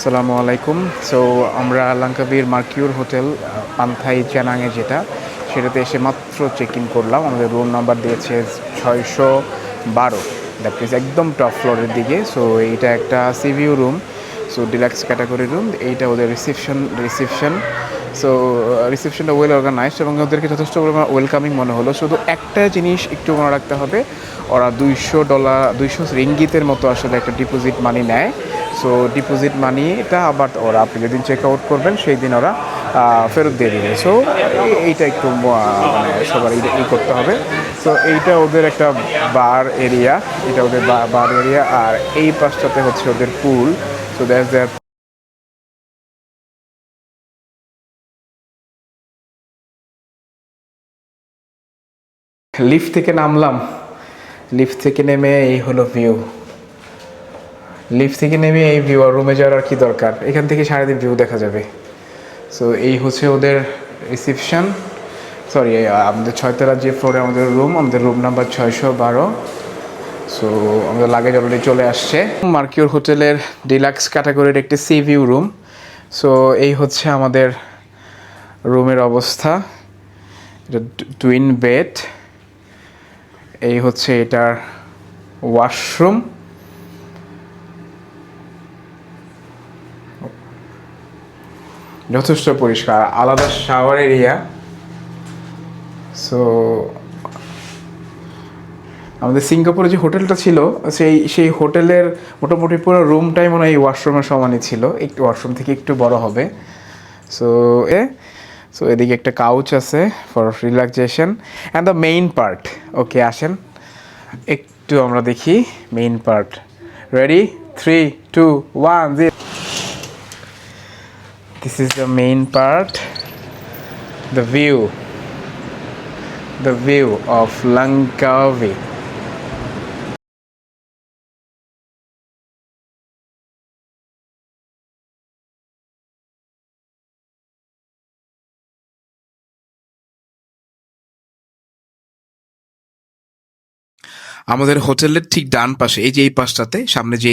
আসসালামু আলাইকুম। সো আমরা লাঙ্কাবির মার্কিউর হোটেল পান্থাই চেনাঙে যেটা, সেটাতে এসে মাত্র চেক ইন করলাম। আমাদের রুম নাম্বার দিয়েছে ছয়শো বারো। দ্যাট ইজ একদম টপ ফ্লোরের দিকে। সো এইটা একটা sea view room so deluxe category room এইটা ওদের রিসেপশন রিসেপশন সো রিসেপশনটা ওয়েল অর্গানাইজড এবং ওদেরকে যথেষ্ট পরিমাণ ওয়েলকামিং মনে হলো। শুধু একটা জিনিস একটু মনে রাখতে হবে, ওরা দুইশো ডলার দুইশো রিঙ্গিতের মতো আসলে একটা ডিপোজিট মানি নেয়। সো ডিপোজিট মানি এটা আবার ওরা আপনি যেদিন চেক আউট করবেন, সেই দিন ওরা ফেরত দিয়ে দেবে। সো এইটা একটু মানে সবার এই করতে হবে। সো এইটা ওদের একটা বার এরিয়া এটা ওদের বার এরিয়া আর এই পাশটাতে হচ্ছে ওদের pool so that's there lift থেকে নামলাম। লিফট থেকে নেমে এই হলো ভিউ লিফট থেকে নেমে এই ভিউ আর রুমে যাওয়ার কি দরকার? এখান থেকে সারাদিন ভিউ দেখা যাবে। সো এই হচ্ছে ওদের রিসিপশন সরি আমাদের ছয়তলা যে ফ্লোরে আমাদের রুম আমাদের রুম নাম্বার ছয়শো বারো। সো আমাদের লাগেজ অলরেডি চলে আসছে। মার্কিউর হোটেলের ডিলাক্স ক্যাটাগরির একটি সি ভিউ রুম সো এই হচ্ছে আমাদের রুমের অবস্থা। এটা টুইন বেড এই হচ্ছে এটার ওয়াশরুম যথেষ্ট পরিষ্কার, আলাদা শাওয়ার এরিয়া সো আমাদের সিঙ্গাপুরে যে হোটেলটা ছিল, সেই সেই হোটেলের মোটামুটি পুরো রুমটাই মনে হয় ওয়াশরুমের সমানই ছিল। একটু ওয়াশরুম থেকে একটু বড় হবে। সো এ সো এদিকে একটা কাউচ আছে for relaxation and the main part okay আসেন। একটু আমরা দেখি main part ready three two one zero This is the main part. The view. The view of Langkawi. আমাদের হোটেলের ঠিক ডান পাশে, এই যে এই পাশটাতে, সামনে যে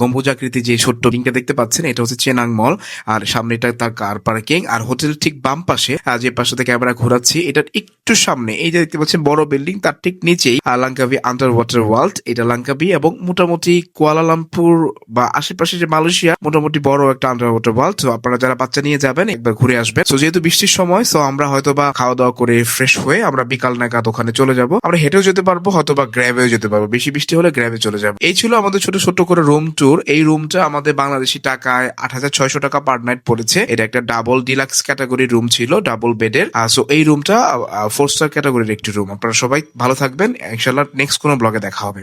গম্বুজাকৃতি যে ছোট্ট রিংটা দেখতে পাচ্ছেন, এটা হচ্ছে চেনাং মল, আর সামনেটা তার কার পার্কিং, আর হোটেলের ঠিক বাম পাশে যে পাশটাতে ক্যামেরা ঘোরাচ্ছি, এটার একটু সামনে, এই যে দেখতে পাচ্ছেন বড় বিল্ডিং, তার ঠিক নিচেই লাঙ্কাবি আন্ডার ওয়াটার ওয়ার্ল্ড, এটা লাঙ্কাবি, এবং মোটামুটি কুয়ালালামপুর বা আশেপাশে যে মালয়েশিয়া, মোটামুটি বড় একটা আন্ডার ওয়াটার ওয়ার্ল্ড, তো আপনারা যারা বাচ্চা নিয়ে যাবেন, একবার ঘুরে আসবেন। তো যেহেতু বৃষ্টির সময়, তো আমরা হয়তো বা খাওয়া দাওয়া করে ফ্রেশ হয়ে আমরা বিকাল নাগাদ ওখানে চলে যাব। আমরা হেঁটেও যেতে পারব হয়তো বা গ্র্যাবেও যেতে পারব। বেশি বৃষ্টি হলে গ্রামে চলে যাব। এই ছিল আমাদের ছোট ছোট করে রুম ট্যুর এই রুমটা আমাদের বাংলাদেশি টাকায় আট হাজার ছয়শো টাকা পার নাইট পড়েছে। এটা একটা ডাবল ডিলাক্স ক্যাটাগরি রুম ছিল ডাবল বেডের সো এই রুমটা ফোর স্টার ক্যাটাগরির একটি রুম আপনারা সবাই ভালো থাকবেন। ইনশাল্লাহ নেক্সট কোনো ব্লগে দেখা হবে।